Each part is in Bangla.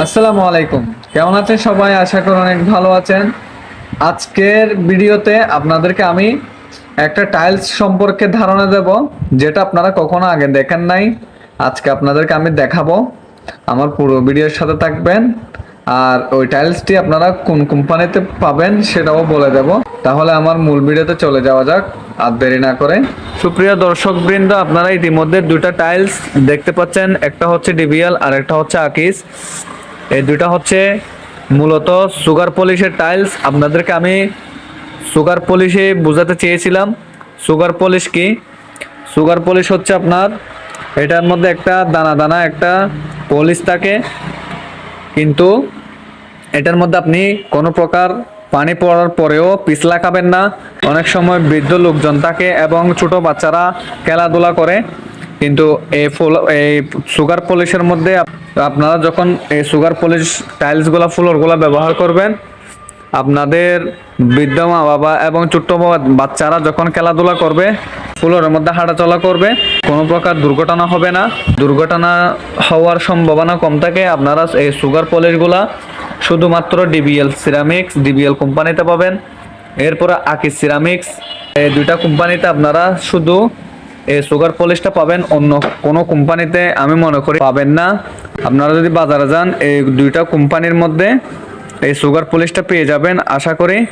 আসসালামু আলাইকুম। কেমন আছেন সবাই? আশা করি অনেক ভালো আছেন। আজকের ভিডিওতে আপনাদেরকে আমি একটা টাইলস সম্পর্কে ধারণা দেব, যেটা আপনারা কখনো আগে দেখেন নাই। আজকে আপনাদেরকে আমি দেখাবো। আমার পুরো ভিডিওর সাথে থাকবেন। আর ওই টাইলসটি আপনারা কোন কোম্পানিতে পাবেন সেটাও বলে দেব। তাহলে আমার মূল ভিডিওতে চলে যাওয়া যাক, আর দেরি না করে। সুপ্রিয় দর্শক বৃন্দ আপনারা ইতিমধ্যে দুইটা টাইলস দেখতে পাচ্ছেন। একটা হচ্ছে ডিবিএল আর একটা হচ্ছে আকিস এই দুইটা হচ্ছে মূলত সুগার পলিশের টাইলস। আপনাদেরকে আমি সুগার পলিশে বোঝাতে চেয়েছিলাম। সুগার পলিশ কি? সুগার পলিশ হচ্ছে আপনার, এটার মধ্যে একটা দানা দানা, একটা পলিশ থাকে। কিন্তু এটার মধ্যে আপনি কোনো প্রকার পানি পড়ার পরেও পিছলা খাবেন না। অনেক সময় বৃদ্ধ লোকজন থাকে এবং ছোট বাচ্চারা খেলাধুলা করে। কিন্তু এই ফুল এই সুগার পলিশের মধ্যে আপনারা যখন এই সুগার পলিশ টাইলসগুলো ফ্লোরগুলো ব্যবহার করবেন, আপনাদের বৃদ্ধ মা বাবা এবং ছোট্ট বাচ্চারা যখন খেলাধুলা করবে ফ্লোরের মধ্যে হাঁটাচলা করবে, কোনো প্রকার দুর্ঘটনা হবে না। দুর্ঘটনা হওয়ার সম্ভাবনা কম থাকে। আপনারা এই সুগার পলিশগুলা শুধুমাত্র ডিবিএল সিরামিক্স ডিবিএল কোম্পানিতে পাবেন। এরপরে আকিস সিরামিক্স এই দুইটা কোম্পানিতে আপনারা শুধু এই সুগার পলিশটা পাবেন অন্য কোনো কোম্পানিতে আমি মনে করি পাবেন না। আপনারা যদি বাজারে যান, এই দুইটা কোম্পানির মধ্যে এই সুগার পলিশটা পেয়ে যাবেন। আশা করি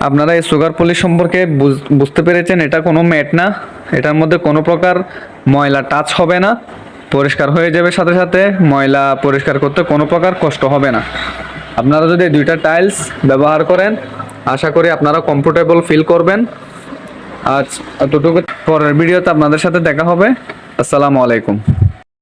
আপনারা এই সুগার পলিশ সম্পর্কে বুঝ- বুঝতে পেরেছেন, এটা কোনো ম্যাট না। এটার মধ্যে কোনো প্রকার ময়লা টাচ হবে না। পরিষ্কার হয়ে যাবে সাথে সাথে, ময়লা পরিষ্কার করতে কোনো প্রকার কষ্ট হবে না। আপনারা যদি দুইটা টাইলস ব্যবহার করেন, আশা করি আপনারা কমফোর্টেবল ফিল করবেন। আজ এতটুকু পরের ভিডিওতে আপনাদের সাথে দেখা হবে। আসসালামু আলাইকুম।